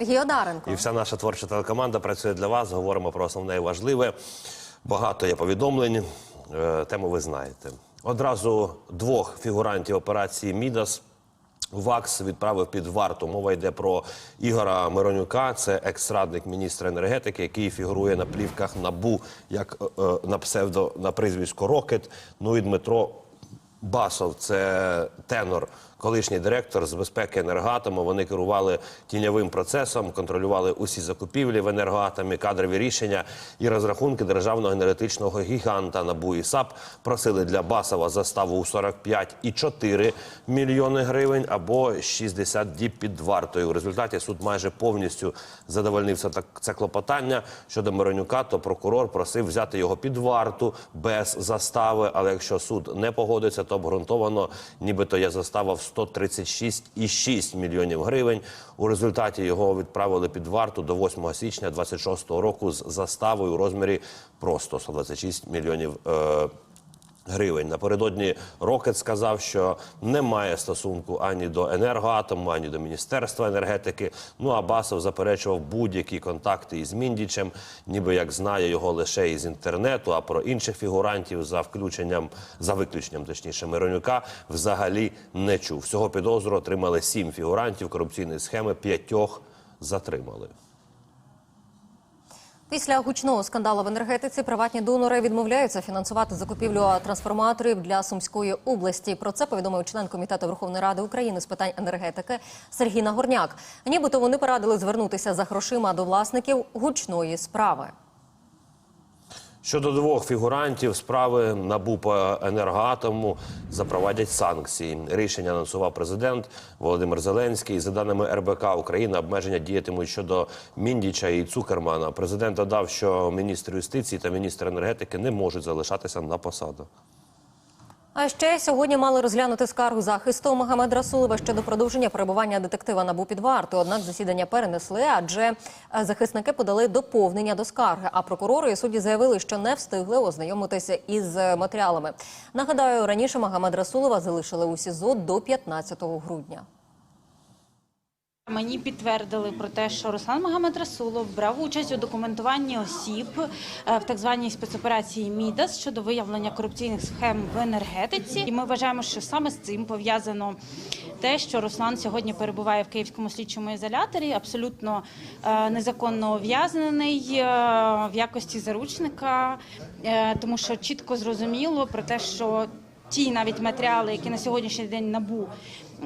Геодаренко. І вся наша творча телекоманда працює для вас. Говоримо про основне і важливе. Багато є повідомлень. Е, Тему ви знаєте. Одразу двох фігурантів операції Мідас. ВАКС відправив під варту. Мова йде про Ігора Миронюка, це екс-радник міністра енергетики, який фігурує на плівках НАБУ як е, е, на псевдо на прізвисько Рокет. Ну і Дмитро Басов, це тенор, колишній директор з безпеки енергоатому. Вони керували тіньовим процесом, контролювали усі закупівлі в енергоатомі, кадрові рішення і розрахунки державного енергетичного гіганта НАБУ і САП просили для Басова заставу у 45,4 мільйони гривень або 60 діб під вартою. У результаті суд майже повністю задовольнив це, так- це клопотання щодо Миронюка. То прокурор просив взяти його під варту без застави. Але якщо суд не погодиться, то обґрунтовано, нібито я застава в 136,6 мільйонів гривень. У результаті його відправили під варту до 8 січня 26 року з заставою у розмірі просто 126 мільйонів е, гривень. Напередодні Рокет сказав, що немає стосунку ані до енергоатому, ані до міністерства енергетики. Ну а Басов заперечував будь-які контакти із Міндічем, ніби як знає його лише із інтернету. А про інших фігурантів за включенням за виключенням, точніше, Миронюка взагалі не чув. Всього підозру отримали сім фігурантів корупційної схеми. П'ятьох затримали. Після гучного скандалу в енергетиці приватні донори відмовляються фінансувати закупівлю трансформаторів для Сумської області. Про це повідомив член комітету Верховної Ради України з питань енергетики Сергій Нагорняк. Нібито вони порадили звернутися за грошима до власників гучної справи. Щодо двох фігурантів справи НАБУ по енергоатому запровадять санкції. Рішення анонсував президент Володимир Зеленський. За даними РБК України, обмеження діятимуть щодо Міндіча і Цукермана. Президент додав, що міністр юстиції та міністр енергетики не можуть залишатися на посадах. А ще сьогодні мали розглянути скаргу захисту Магомед Расулова щодо продовження перебування детектива НАБУ під варту. Однак засідання перенесли, адже е, захисники подали доповнення до скарги. А прокурори і судді заявили, що не встигли ознайомитися із е, матеріалами. Нагадаю, раніше Магомед Расулова залишили у СІЗО до 15 грудня. Мені підтвердили про те, що Руслан Магомед Расулов брав участь у документуванні осіб е, в так званій спецоперації Мідас щодо виявлення корупційних схем в енергетиці. І ми вважаємо, що саме з цим пов'язано те, що Руслан сьогодні перебуває в київському слідчому ізоляторі, абсолютно е, незаконно ув'язнений е, в якості заручника, тому що чітко зрозуміло про те, що ті навіть матеріали, які на сьогоднішній день набу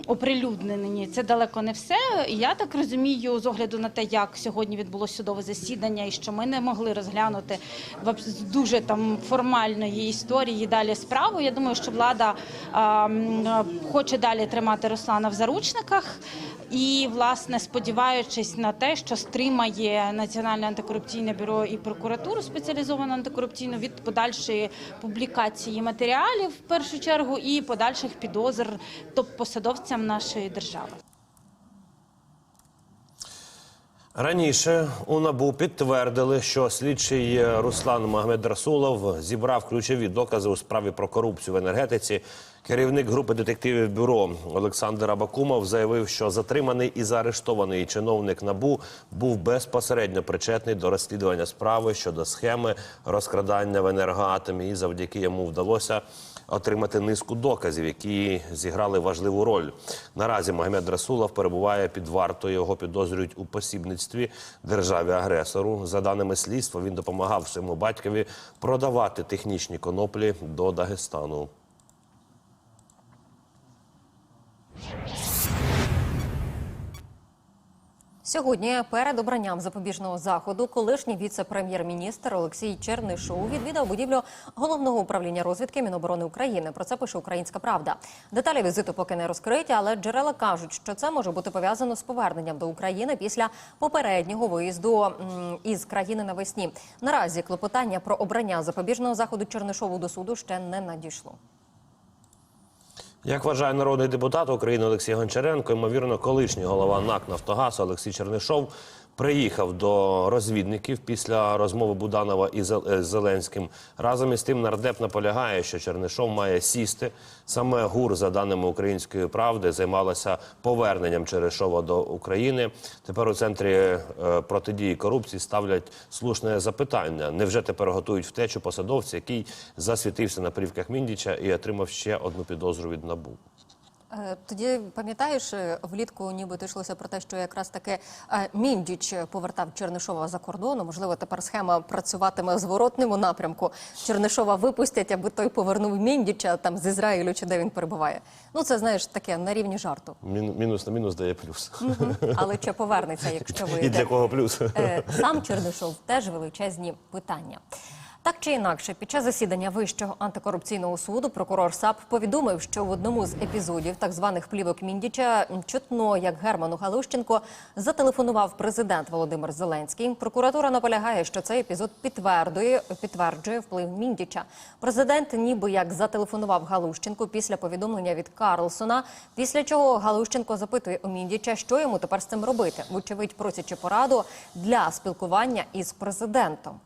оприлюднені, це далеко не все. Я так розумію, з огляду на те, як сьогодні відбулося судове засідання, і що ми не могли розглянути дуже там формальної історії далі справу. Я думаю, що влада а, хоче далі тримати Руслана в заручниках. І власне сподіваючись на те, що стримає Національне антикорупційне бюро і прокуратуру спеціалізовану антикорупційну від подальшої публікації матеріалів в першу чергу і подальших підозр топ-посадовцям нашої держави. Раніше у НАБУ підтвердили, що слідчий Руслан Магомед Расулов зібрав ключові докази у справі про корупцію в енергетиці. Керівник групи детективів бюро Олександр Абакумов заявив, що затриманий і заарештований чиновник НАБУ був безпосередньо причетний до розслідування справи щодо схеми розкрадання в енергоатомі. І завдяки йому вдалося отримати низку доказів, які зіграли важливу роль. Наразі Магомед Расулов перебуває під вартою. Його підозрюють у посібництві державі агресору. За даними слідства, він допомагав своєму батькові продавати технічні коноплі до Дагестану. Сьогодні перед обранням запобіжного заходу колишній віце-прем'єр-міністр Олексій Чернишов відвідав будівлю головного управління розвідки Міноборони України. Про це пише Українська Правда. Деталі візиту поки не розкриті, але джерела кажуть, що це може бути пов'язано з поверненням до України після попереднього виїзду із країни навесні. Наразі клопотання про обрання запобіжного заходу Чернишову до суду ще не надійшло. Як вважає народний депутат України Олексій Гончаренко, ймовірно, колишній голова НАК Нафтогаз Олексій Чернишов приїхав до розвідників після розмови Буданова із е, Зеленським. Разом із тим нардеп наполягає, що Чернишов має сісти. Саме ГУР, за даними української правди, займалася поверненням Чернишова до України. Тепер у центрі е, протидії корупції ставлять слушне запитання: невже тепер готують втечу посадовця, який засвітився на плівках Міндіча і отримав ще одну підозру від НАБУ? Е, Тоді пам'ятаєш, е, влітку нібито йшлося про те, що якраз таки е, Міндіч повертав Чернишова за кордону. Можливо, тепер схема працюватиме в зворотному напрямку. Чернишова випустять, аби той повернув Міндіча там з Ізраїлю чи де він перебуває. Ну це знаєш таке на рівні жарту. Мін- Мінус на мінус дає плюс. Мгм. Але чи повернеться, якщо І для кого плюс? Сам Чернишов теж величезні питання. Так чи інакше, під час засідання Вищого антикорупційного суду прокурор САП повідомив, що в одному з епізодів так званих плівок Міндіча чутно, як Герману Галущенко зателефонував президент Володимир Зеленський. Прокуратура наполягає, що цей епізод підтверджує, підтверджує вплив Міндіча. Президент ніби як зателефонував Галущенку після повідомлення від Карлсона, після чого Галущенко запитує у Міндіча, що йому тепер з цим робити. Вочевидь, просячи пораду для спілкування із президентом.